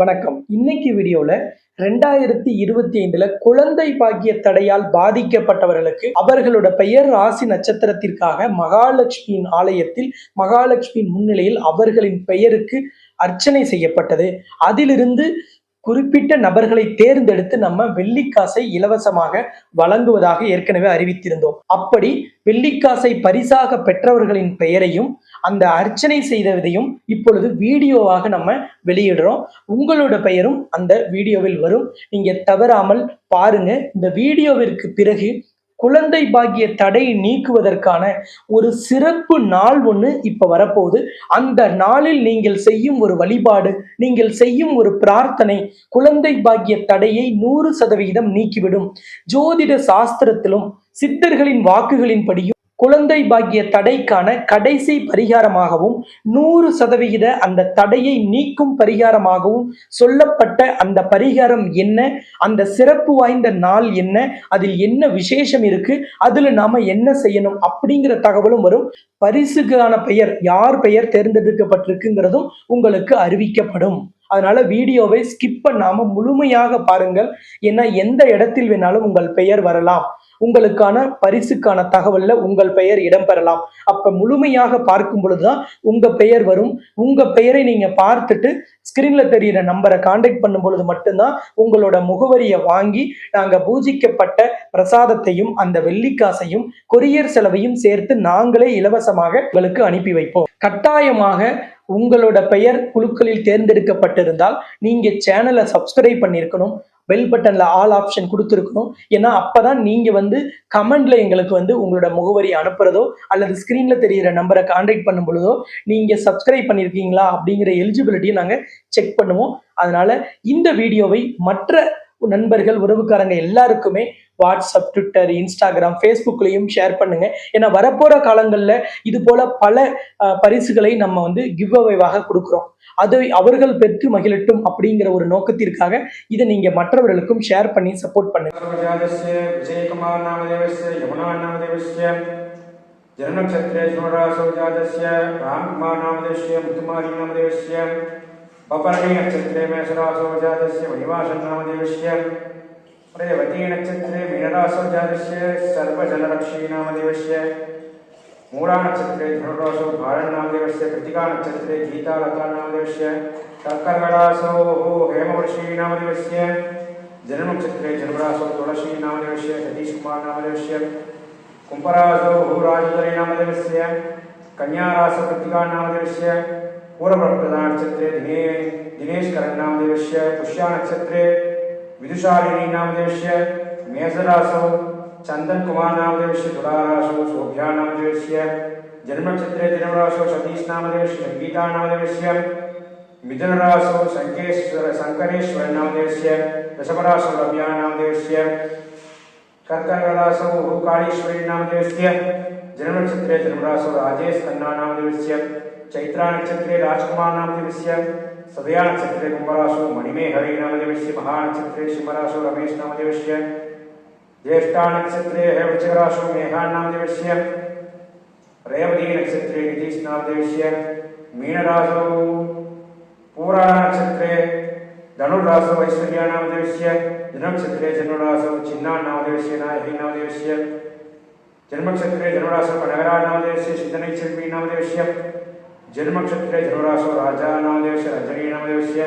வணக்கம். இன்னைக்கு வீடியோல ரெண்டாயிரத்தி இருபத்தி ஐந்துல குழந்தை பாக்கிய தடையால் பாதிக்கப்பட்டவர்களுக்கு அவர்களோட பெயர் ராசி நட்சத்திரத்திற்காக மகாலட்சுமியின் ஆலயத்தில் மகாலட்சுமியின் முன்னிலையில் அவர்களின் பெயருக்கு அர்ச்சனை செய்யப்பட்டது. அதிலிருந்து குறிப்பிட்ட நபர்களை தேர்ந்தெடுத்து நம்ம வெள்ளிக்காசை இலவசமாக வழங்குவதாக ஏற்கனவே அறிவித்திருந்தோம். அப்படி வெள்ளிக்காசை பரிசாக பெற்றவர்களின் பெயரையும் அந்த அர்ச்சனை செய்ததையும் இப்பொழுது வீடியோவாக நம்ம வெளியிடுறோம். உங்களோட பெயரும் அந்த வீடியோவில் வரும். நீங்க தவறாமல் பாருங்க. இந்த வீடியோவிற்கு பிறகு குழந்தை பாக்கிய தடை நீக்குவதற்கான ஒரு சிறப்பு நாள் ஒன்று இப்ப வரப்போகுது. அந்த நாளில் நீங்கள் செய்யும் ஒரு வழிபாடு நீங்கள் செய்யும் ஒரு பிரார்த்தனை குழந்தை பாக்கிய தடையை நூறு சதவிகிதம் நீக்கிவிடும். ஜோதிட சாஸ்திரத்திலும் சித்தர்களின் வாக்குகளின்படியும் குழந்தை பாக்கிய தடைக்கான கடைசி பரிகாரமாகவும் நூறு சதவிகித அந்த தடையை நீக்கும் பரிகாரமாகவும் சொல்லப்பட்ட அந்த பரிகாரம் என்ன? அந்த சிறப்பு வாய்ந்த நாள் என்ன? அதில் என்ன விசேஷம் இருக்கு? அதுல நாம என்ன செய்யணும்? அப்படிங்கிற தகவலும் வரும். பரிசுக்கான பெயர் யார் பெயர் தேர்ந்தெடுக்கப்பட்டிருக்குங்கிறதும் உங்களுக்கு அறிவிக்கப்படும். அதனால வீடியோவை ஸ்கிப் பண்ணாம முழுமையாக பாருங்கள். ஏன்னா எந்த இடத்தில் வேணாலும் உங்கள் பெயர் வரலாம். உங்களுக்கான பரிசுக்கான தகவல்ல உங்கள் பெயர் இடம்பெறலாம் அப்ப முழுமையாக பார்க்கும் பொழுதுதான் உங்க பெயர் வரும். உங்க பெயரை நீங்க பார்த்துட்டு ஸ்கிரீன்ல தெரியிற நம்பரை காண்டாக்ட் பண்ணும் பொழுது மட்டும்தான் உங்களோட முகவரியை வாங்கி நாங்க பூஜிக்கப்பட்ட பிரசாதத்தையும் அந்த வெள்ளிக்காசையும் கொரியர் செலவையும் சேர்த்து நாங்களே இலவசமாக உங்களுக்கு அனுப்பி வைப்போம். கட்டாயமாக உங்களோட பெயர் குழுக்களில் தேர்ந்தெடுக்கப்பட்டிருந்தால் நீங்க சேனலை சப்ஸ்கிரைப் பண்ணியிருக்கணும் பெல் பட்டன்ல ஆல் ஆப்ஷன் கொடுத்துருக்கணும். ஏன்னா அப்பதான் நீங்க வந்து கமெண்ட்ல எங்களுக்கு வந்து உங்களோட முகவரி அனுப்புறதோ அல்லது ஸ்கிரீன்ல தெரியிற நம்பரை கான்டாக்ட் பண்ணும் பொழுதோ நீங்க சப்ஸ்கிரைப் பண்ணியிருக்கீங்களா அப்படிங்கிற எலிஜிபிலிட்டியை நாங்க செக் பண்ணுவோம். அதனால இந்த வீடியோவை மற்ற நண்பர்கள் உறவுக்காரங்க எல்லாருக்குமே வாட்ஸ்அப் ட்விட்டர் இன்ஸ்டாகிராம் ஃபேஸ்புக்லேயும் ஷேர் பண்ணுங்க ஏன்னா வரப்போற காலங்களில் இது போல பல அஹ், பரிசுகளை நம்ம வந்து கிவ் அவேவாக கொடுக்குறோம் அதை அவர்கள் பெற்று மகிழட்டும் அப்படிங்கிற ஒரு நோக்கத்திற்காக இதை நீங்க மற்றவர்களுக்கும் ஷேர் பண்ணி சப்போர்ட் பண்ணுங்க सर्वजातस्य विजयकुमार नामदेवस्य यमुना नामदेवस्य जननक्षत्रे धनुरासौ जातस्य रामकुमार नामदेवस्य मुक्तुमारी नामदेवस्य वपर्णी नक्षत्रे मेषरासो जातस्य महिमाशन्नामदेवस्य रेवती नक्षत्रे मीनरासो जातस्य सर्वजनरक्षी नामदेवस्य मूलानक्षत्रे धनुरासो भारन्नामदेवस्य कृतिकानक्षत्रे गीतालतानामदेवस्य कर्कगणासो हेमवर्षी कुंभरासो भूराजधरी नामदेवस्य कन्यारासो कृतिका पूर्वप्रदानक्षत्रे दिने दिनेशकरणनामदेवस्य पुष्यानक्षत्रे विदुषारिणीनामदेवस्य मेषरासौ चन्दनकुमारनामदेवस्य तुलारासौ शोभ्यानामदेवस्य जन्मक्षत्रे जन्मरासौ सतीशनामदेवस्य सङ्गीतानामदेवस्य मिथुनरासौ शङ्केश्वर शङ्करेश्वरनामदेवस्य दशमरासौ रम्यानामदेवस्य कर्कटरासौ काळीश्वरीनामदेवस्य जन्मक्षत्रे जन्मरासौ राजेश खन्नानामदेवस्य चैत्रा नक्षत्रे राजकुमार नाम जपस्य सदया नक्षत्रे कुंभराशो मणिमे हरि नाम जपिष्य महा नक्षत्रे शिवराशो रमेश नाम जपस्य ज्येष्ठा नक्षत्रे वृचराशो मेघा नाम जपस्य रेवती नक्षत्रे नितीश नाम जपस्य मीनराशो पूरा नक्षत्रे धनुराशो ऐश्वर्या नाम जपस्य जन्मक्षत्रे जन्मराशो चिन्ना नाम जपस्य नाहि नाम जपस्य जन्मक्षत्रे धनुराशो कनगरा नाम जपस्य सिद्धनैचर्मी नाम जपस्य जन्मक्षत्रे धनुराशो राजानां देवस्य रजनीनां देवस्य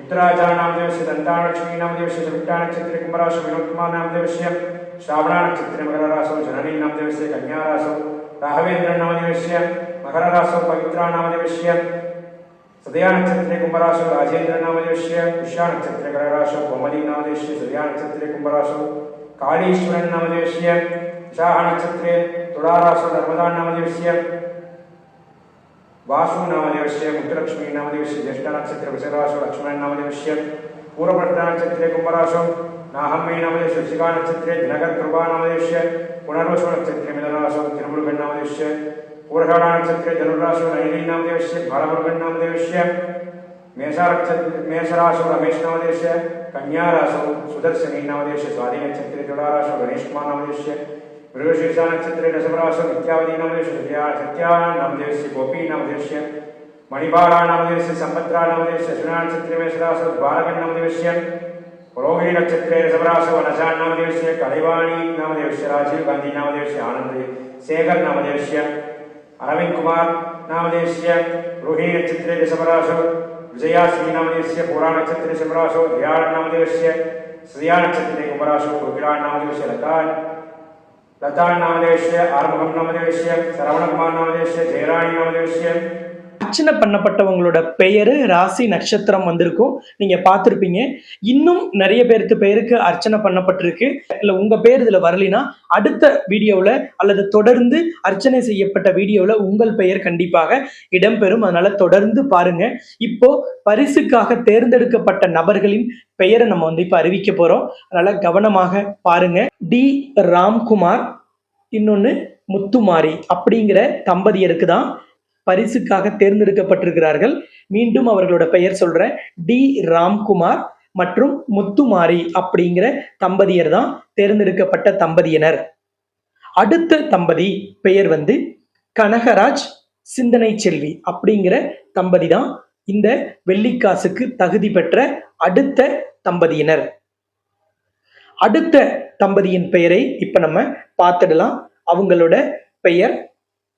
उत्तराजानां देवस्य दन्तालक्ष्मीनां देवस्य दृष्टानक्षत्रे कुम्भराशो विनोत्मानां देवस्य श्रावणानक्षत्रे मकरराशो जननीनां देवस्य कन्याराशो राघवेन्द्रनाम देवस्य मकरराशो पवित्राणां देवस्य सदयानक्षत्रे कुम्भराशो राजेन्द्रनाम देवस्य पुष्यानक्षत्रे करराशो कोमलीनाम देवस्य सदयानक्षत्रे कुम्भराशो कालीश्वरन्नाम नक्षत्रे शाहनक्षत्रे नर्मदा नर्मदान्नाम दिवश्य पूर्वभद्रा नक्षत्रे कुम्भरासौ नाहम्मे नामदेवस्य वृश्चिका नक्षत्रे दिनकर कृपा नामदेवस्य पुनर्वसु नक्षत्रे मिलनासौ तिरुमुरुगन् नामदेवस्य पूर्वषाढा नक्षत्रे धनुरासौ नयनी नामदेवस्य बालमुरुगन् नामदेवस्य मेषानक्षत्रे मेषरासौ रमेश नामदेवस्य कन्यारासौ सुदर्शनी नामदेवस्य स्वाति नक्षत्रे तुलारासौ गणेशकुमार नामदेवस्य मृगशीर्षा नक्षत्रे दशमरासौ नित्यावती नामदेवस्य सत्या सत्या नामदेवस्य गोपी नामदेवस्य मणिबाला नामदेवस्य सम्पत्रा नामदेवस्य अश्विनानक्षत्रिमेषरासो द्वारकन् नामदेवस्य रोहिणी नक्षत्रे रसवरासो वनशान् नामदेवस्य कलैवाणी नामदेवस्य राजीव गान्धी नामदेवस्य आनन्द शेखर नामदेवस्य अरविन्द कुमार नामदेवस्य रोहिणी नक्षत्रे दशवरासो विजयाश्री नामदेवस्य पुराणक्षत्रे दशवरासो ध्यान नामदेवस्य श्रिया नक्षत्रे कुमरासो कोकिला नामदेवस्य लता ಲತಾಳ್ ನಾಮದೇಶ್ಯ ಆರ್ಮಹಂ ನಾಮದೇಶ್ಯ ಶರವಣಕುಮಾರ್ ನಾಮದೇಶ್ಯ ಜಯರಾಣಿ ನಾಮದೇಶ್ಯ அர்ச்சனை பண்ணப்பட்டவங்களோட பெயர் ராசி நட்சத்திரம் வந்திருக்கும். நீங்க பார்த்துருப்பீங்க. இன்னும் நிறைய பேருக்கு பெயருக்கு அர்ச்சனை பண்ணப்பட்டிருக்கு. இல்ல உங்க பேர் இதுல வரலைன்னா அடுத்த வீடியோவில் அல்லது தொடர்ந்து அர்ச்சனை செய்யப்பட்ட வீடியோவில் உங்கள் பெயர் கண்டிப்பாக இடம்பெறும். அதனால தொடர்ந்து பாருங்க. இப்போ பரிசுக்காக தேர்ந்தெடுக்கப்பட்ட நபர்களின் பெயரை நம்ம வந்து இப்போ அறிவிக்க போறோம். அதனால கவனமாக பாருங்க. டி. ராம்குமார் இன்னொன்று முத்துமாரி அப்படிங்கிற தம்பதியருக்கு தான் பரிசுக்காக தேர்ந்தெடுக்கப்பட்டிருக்கிறார்கள். மீண்டும் அவர்களோட பெயர் சொல்றேன். டி. ராம்குமார் மற்றும் முத்துமாரி அப்படிங்கிற தம்பதியர் தான் தேர்ந்தெடுக்கப்பட்ட தம்பதியினர். அடுத்த தம்பதி பெயர் வந்து கனகராஜ் சிந்தனை செல்வி அப்படிங்கிற தம்பதி தான் இந்த வெள்ளிக்காசுக்கு தகுதி பெற்ற அடுத்த தம்பதியினர். அடுத்த தம்பதியின் பெயரை இப்ப நம்ம பார்த்துடலாம். அவங்களோட பெயர்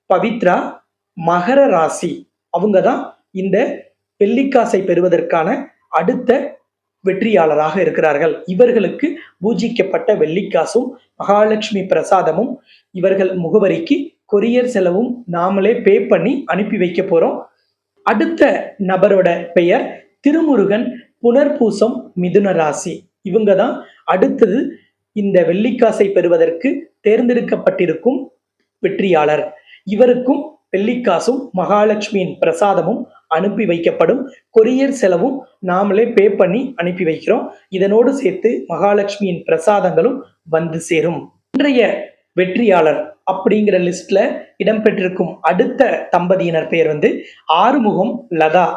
பவித்ரா மகர ராசி. அவங்க தான் இந்த வெள்ளிக்காசை பெறுவதற்கான அடுத்த வெற்றியாளராக இருக்கிறார்கள். இவர்களுக்கு பூஜிக்கப்பட்ட வெள்ளிக்காசும் மகாலட்சுமி பிரசாதமும் இவர்கள் முகவரிக்கு கொரியர் செலவும் நாமளே பே பண்ணி அனுப்பி வைக்க போறோம். அடுத்த நபரோட பெயர் திருமுருகன் புனர்பூசம் மிதுன ராசி. இவங்க தான் அடுத்தது இந்த வெள்ளிக்காசை பெறுவதற்கு தேர்ந்தெடுக்கப்பட்டிருக்கும் வெற்றியாளர். இவருக்கும் வெள்ளிக்காசும் மகாலட்சுமியின் பிரசாதமும் அனுப்பி வைக்கப்படும். கொரியர் செலவும் நாமளே பே பண்ணி அனுப்பி வைக்கிறோம். இதனோடு சேர்த்து மகாலட்சுமியின் பிரசாதங்களும் வந்து சேரும். இன்றைய வெற்றியாளர் அப்படிங்கிற லிஸ்ட்ல இடம்பெற்றிருக்கும் அடுத்த தம்பதியினர் பெயர் வந்து ஆறுமுகம் லதா.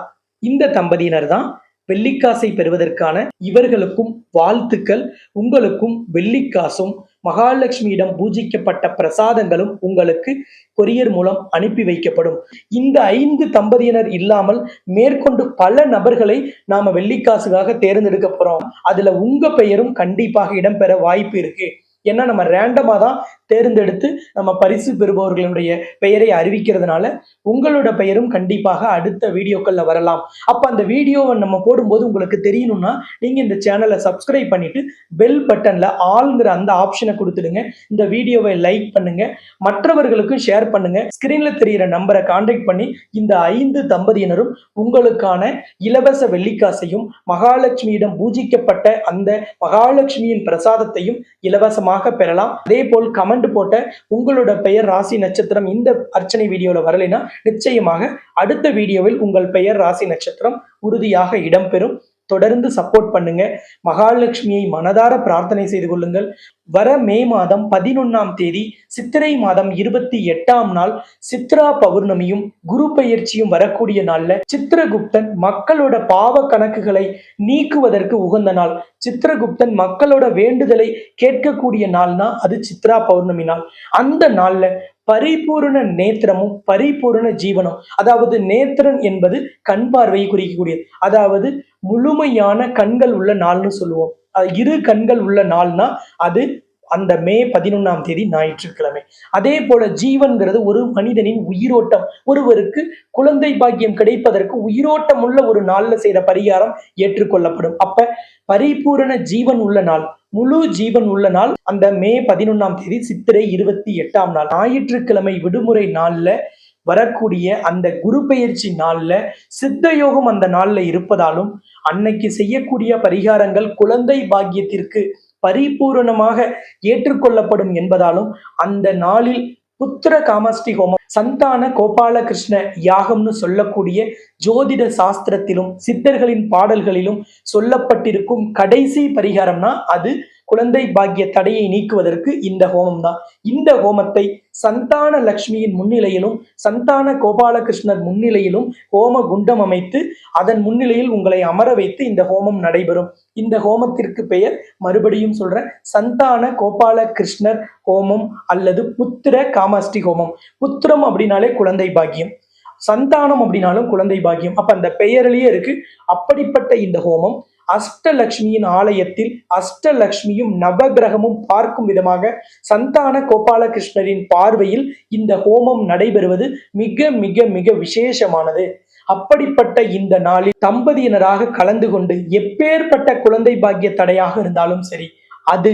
இந்த தம்பதியினர் தான் வெள்ளிக்காசை பெறுவதற்கான இவர்களுக்கும் வாழ்த்துக்கள். உங்களுக்கும் வெள்ளிக்காசும் மகாலட்சுமியிடம் பூஜிக்கப்பட்ட பிரசாதங்களும் உங்களுக்கு கொரியர் மூலம் அனுப்பி வைக்கப்படும். இந்த ஐந்து தம்பதியினர் இல்லாமல் மேற்கொண்டு பல நபர்களை நாம வெள்ளிக்காசுக்காக தேர்ந்தெடுக்க போறோம். அதுல உங்க பெயரும் கண்டிப்பாக இடம்பெற வாய்ப்பு இருக்கு. ஏன்னா நம்ம ரேண்டமா தான் தேர்ந்தெடுத்து நம்ம பரிசு பெறுபவர்களுடைய பெயரை அறிவிக்கிறதுனால உங்களோட பெயரும் கண்டிப்பாக அடுத்த வீடியோக்கள்ல வரலாம். அப்போ அந்த வீடியோவை நம்ம போடும்போது உங்களுக்கு தெரியணும்னா நீங்க இந்த சேனலை சப்ஸ்கிரைப் பண்ணிட்டு பெல் பட்டன்ல ஆளுங்கிற அந்த ஆப்ஷனை கொடுத்துடுங்க. இந்த வீடியோவை லைக் பண்ணுங்க. மற்றவர்களுக்கும் ஷேர் பண்ணுங்க. ஸ்கிரீன்ல தெரியிற நம்பரை கான்டாக்ட் பண்ணி இந்த ஐந்து தம்பதியினரும் உங்களுக்கான இலவச வெள்ளிக்காசையும் மகாலட்சுமியிடம் பூஜிக்கப்பட்ட அந்த மகாலட்சுமியின் பிரசாதத்தையும் இலவசமாக பெறலாம். அதே போல் கமெண்ட் போட்ட உங்களோட பெயர் ராசி நட்சத்திரம் இந்த அர்ச்சனை வீடியோல வரலைன்னா நிச்சயமாக அடுத்த வீடியோவில் உங்கள் பெயர் ராசி நட்சத்திரம் உறுதியாக இடம்பெறும். தொடர்ந்து சப்போர்ட் பண்ணுங்க. மகாலட்சுமியை மனதார பிரார்த்தனை செய்து கொள்ளுங்கள். வர மே மாதம் பதினொன்னாம் தேதி சித்திரை மாதம் இருபத்தி எட்டாம் நாள் சித்ரா பௌர்ணமியும் குரு பயிற்சியும் வரக்கூடிய நாள்ல சித்திரகுப்தன் மக்களோட பாவ கணக்குகளை நீக்குவதற்கு உகந்த நாள். சித்திரகுப்தன் மக்களோட வேண்டுதலை கேட்கக்கூடிய நாள்னா அது சித்ரா பௌர்ணமி நாள். அந்த நாள்ல பரிபூரண நேத்திரமும் பரிபூரண ஜீவனம். அதாவது நேத்திரன் என்பது கண் பார்வையை குறிக்கக்கூடியது. அதாவது முழுமையான கண்கள் உள்ள நாள்னு சொல்லுவோம். இரு கண்கள் உள்ள நாள்னா அது அந்த மே பதினொன்னாம் தேதி ஞாயிற்றுக்கிழமை. அதே போல ஜீவன்கிறது ஒரு மனிதனின் உயிரோட்டம். ஒருவருக்கு குழந்தை பாக்கியம் கிடைப்பதற்கு உயிரோட்டம் உள்ள ஒரு நாள்ல செய்த பரிகாரம் ஏற்றுக்கொள்ளப்படும். அப்ப பரிபூரண ஜீவன் உள்ள நாள். முழு ஜீவன் உள்ள நாள் அந்த மே பதினொன்னாம் தேதி சித்திரை இருபத்தி எட்டாம் நாள். ஞாயிற்றுக்கிழமை விடுமுறை நாள்ல வரக்கூடிய அந்த குரு பெயர்ச்சி நாள்ல சித்த யோகம் அந்த நாள்ல இருப்பதாலும் அன்னைக்கு செய்யக்கூடிய பரிகாரங்கள் குழந்தை பாக்கியத்திற்கு பரிபூரணமாக ஏற்றுக்கொள்ளப்படும் என்பதாலும் அந்த நாளில் புத்திர காமஸ்டி ஹோமம் சந்தான கோபாலகிருஷ்ண யாகம்னு சொல்லக்கூடிய ஜோதிட சாஸ்திரத்திலும் சித்தர்களின் பாடல்களிலும் சொல்லப்பட்டிருக்கும் கடைசி பரிகாரம்னா அது குழந்தை பாக்கிய தடையை நீக்குவதற்கு இந்த ஹோமம் தான் இந்த ஹோமத்தை சந்தான லக்ஷ்மியின் முன்னிலையிலும் சந்தான கோபாலகிருஷ்ணர் முன்னிலையிலும் ஹோம குண்டம் அமைத்து அதன் முன்னிலையில் உங்களை அமர வைத்து இந்த ஹோமம் நடைபெறும். இந்த ஹோமத்திற்கு பெயர் மறுபடியும் சொல்றேன். சந்தான கோபால கிருஷ்ணர் ஹோமம் அல்லது புத்திர காமாஷ்டி ஹோமம். புத்திரம் அப்படின்னாலே குழந்தை பாக்கியம். சந்தானம் அப்படின்னாலும் குழந்தை பாக்கியம். அப்ப அந்த பெயரிலேயே இருக்கு. அப்படிப்பட்ட இந்த ஹோமம் அஷ்டலக்ஷ்மியின் ஆலயத்தில் அஷ்டலக்ஷ்மியும் நவகிரகமும் பார்க்கும் விதமாக சந்தான கோபாலகிருஷ்ணரின் பார்வையில் இந்த ஹோமம் நடைபெறுவது மிக மிக மிக விசேஷமானது. அப்படிப்பட்ட இந்த நாளில் தம்பதியினராக கலந்து கொண்டு எப்பேற்பட்ட குழந்தை பாக்கிய தடையாக இருந்தாலும் சரி அது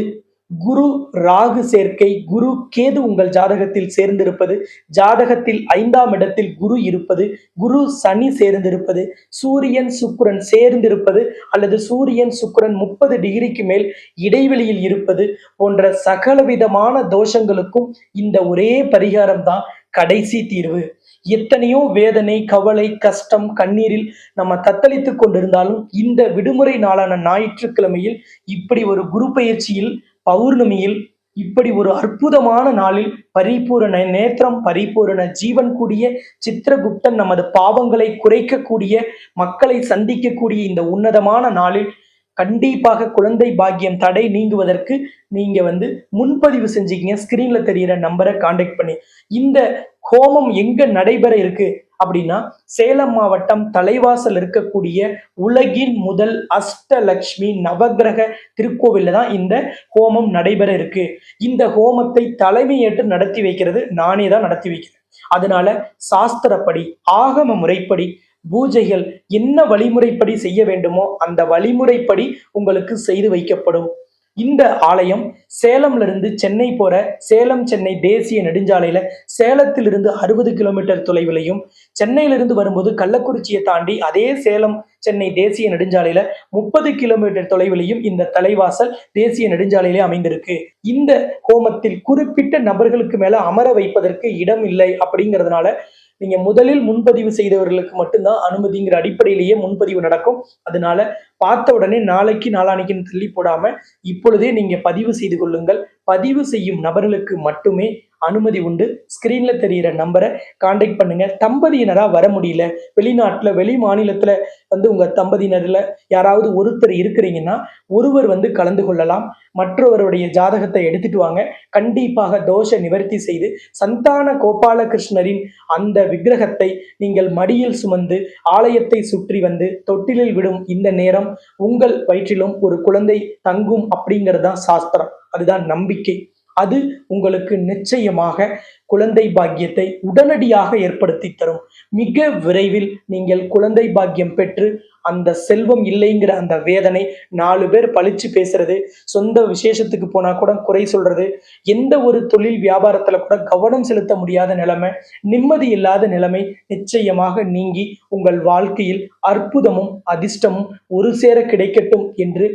குரு ராகு சேர்க்கை குரு கேது உங்கள் ஜாதகத்தில் சேர்ந்திருப்பது ஜாதகத்தில் ஐந்தாம் இடத்தில் குரு இருப்பது குரு சனி சேர்ந்திருப்பது சூரியன் சுக்கிரன் சேர்ந்திருப்பது அல்லது சூரியன் சுக்கிரன் முப்பது டிகிரிக்கு மேல் இடைவெளியில் இருப்பது போன்ற சகலவிதமான தோஷங்களுக்கும் இந்த ஒரே பரிகாரம் தான் கடைசி தீர்வு. எத்தனையோ வேதனை கவலை கஷ்டம் கண்ணீரில் நம்ம தத்தளித்து கொண்டிருந்தாலும் இந்த விடுமுறை நாளான ஞாயிற்றுக்கிழமையில் இப்படி ஒரு குரு பயிற்சியில் பௌர்ணமியில் இப்படி ஒரு அற்புதமான நாளில் பரிபூரண நேத்திரம் பரிபூரண ஜீவன் கூடிய சித்திரகுப்தன் நமது பாவங்களை குறைக்கக்கூடிய மக்களை சந்திக்கக்கூடிய இந்த உன்னதமான நாளில் கண்டிப்பாக குழந்தை பாக்கியம் தடை நீங்குவதற்கு நீங்க வந்து முன்பதிவு செஞ்சுக்கிங்க. ஸ்கிரீன்ல தெரியிற நம்பரை காண்டாக்ட் பண்ணி. இந்த ஹோமம் எங்க நடைபெற இருக்கு அப்படின்னா சேலம் மாவட்டம் தலைவாசல் இருக்கக்கூடிய உலகின் முதல் அஷ்டலக்ஷ்மி நவகிரக திருக்கோவில்ல தான் இந்த ஹோமம் நடைபெற இருக்கு. இந்த ஹோமத்தை தலைமையேற்று நடத்தி வைக்கிறது நானே தான் நடத்தி வைக்கிறேன். அதனால சாஸ்திரப்படி ஆகம முறைப்படி பூஜைகள் என்ன வழிமுறைப்படி செய்ய வேண்டுமோ அந்த வழிமுறைப்படி உங்களுக்கு செய்து வைக்கப்படும். இந்த ஆலயம் சேலம்ல இருந்து சென்னை போற சேலம் சென்னை தேசிய நெடுஞ்சாலையில சேலத்திலிருந்து அறுபது கிலோமீட்டர் தொலைவிலையும் சென்னையிலிருந்து வரும்போது கள்ளக்குறிச்சியை தாண்டி அதே சேலம் சென்னை தேசிய நெடுஞ்சாலையில முப்பது கிலோமீட்டர் தொலைவிலையும் இந்த தலைவாசல் தேசிய நெடுஞ்சாலையிலே அமைந்திருக்கு. இந்த ஹோமத்தில் குறிப்பிட்ட நபர்களுக்கு மேல அமர வைப்பதற்கு இடம் இல்லை அப்படிங்கிறதுனால நீங்க முதலில் முன்பதிவு செய்தவர்களுக்கு மட்டும்தான் அனுமதிங்கிற அடிப்படையிலேயே முன்பதிவு நடக்கும். அதனால பார்த்த உடனே நாளைக்கு நாளானிக்குன்னு தள்ளி போடாம இப்பொழுதே நீங்க பதிவு செய்து கொள்ளுங்கள். பதிவு செய்யும் நபர்களுக்கு மட்டுமே அனுமதி உண்டு. ஸ்கிரீன்ல தெரியிற நம்பரை காண்டாக்ட் பண்ணுங்க. தம்பதியினரா வர முடியல. வெளிநாட்டுல வெளி மாநிலத்துல வந்து உங்க தம்பதியினர்ல யாராவது ஒருத்தர் இருக்கிறீங்கன்னா ஒருவர் வந்து கலந்து கொள்ளலாம். மற்றவருடைய ஜாதகத்தை எடுத்துட்டு வாங்க. கண்டிப்பாக தோஷ நிவர்த்தி செய்து சந்தான கோபாலகிருஷ்ணரின் அந்த விக்கிரகத்தை நீங்கள் மடியில் சுமந்து ஆலயத்தை சுற்றி வந்து தொட்டிலில் விடும் இந்த நேரம் உங்கள் வயிற்றிலும் ஒரு குழந்தை தங்கும் அப்படிங்கிறது தான் சாஸ்திரம். அதுதான் நம்பிக்கை. அது உங்களுக்கு நிச்சயமாக குழந்தை பாக்கியத்தை உடனடியாக ஏற்படுத்தி தரும். மிக விரைவில் நீங்கள் குழந்தை பாக்கியம் பெற்று அந்த செல்வம் இல்லைங்கிற அந்த வேதனை நாலு பேர் பழிச்சு பேசுறது சொந்த விசேஷத்துக்கு போனா கூட குறை சொல்றது எந்த ஒரு தொழில் வியாபாரத்துல கூட கவனம் செலுத்த முடியாத நிலைமை நிம்மதி இல்லாத நிலைமை நிச்சயமாக நீங்கி உங்கள் வாழ்க்கையில் அற்புதமும் அதிர்ஷ்டமும் ஒரு சேர கிடைக்கட்டும் என்று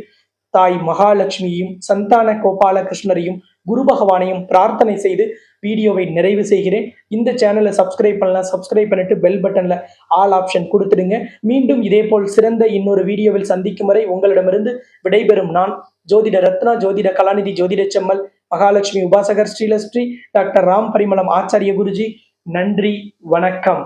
தாய் மகாலட்சுமியையும் சந்தான கோபாலகிருஷ்ணரையும் குரு பகவானையும் பிரார்த்தனை செய்து வீடியோவை நிறைவு செய்கிறேன். இந்த சேனலை சப்ஸ்கிரைப் பண்ணலாம் சப்ஸ்கிரைப் பண்ணிட்டு பெல் பட்டனில் ஆல் ஆப்ஷன் கொடுத்துடுங்க. மீண்டும் இதேபோல் சிறந்த இன்னொரு வீடியோவில் சந்திக்கும் வரை உங்களிடமிருந்து விடைபெறும் நான் ஜோதிட ரத்னா ஜோதிட கலாநிதி ஜோதிட செம்மல் மகாலட்சுமி உபாசகர் ஸ்ரீலஸ்ரீ டாக்டர் ராம் பரிமளம் ஆச்சாரிய குருஜி. நன்றி வணக்கம்.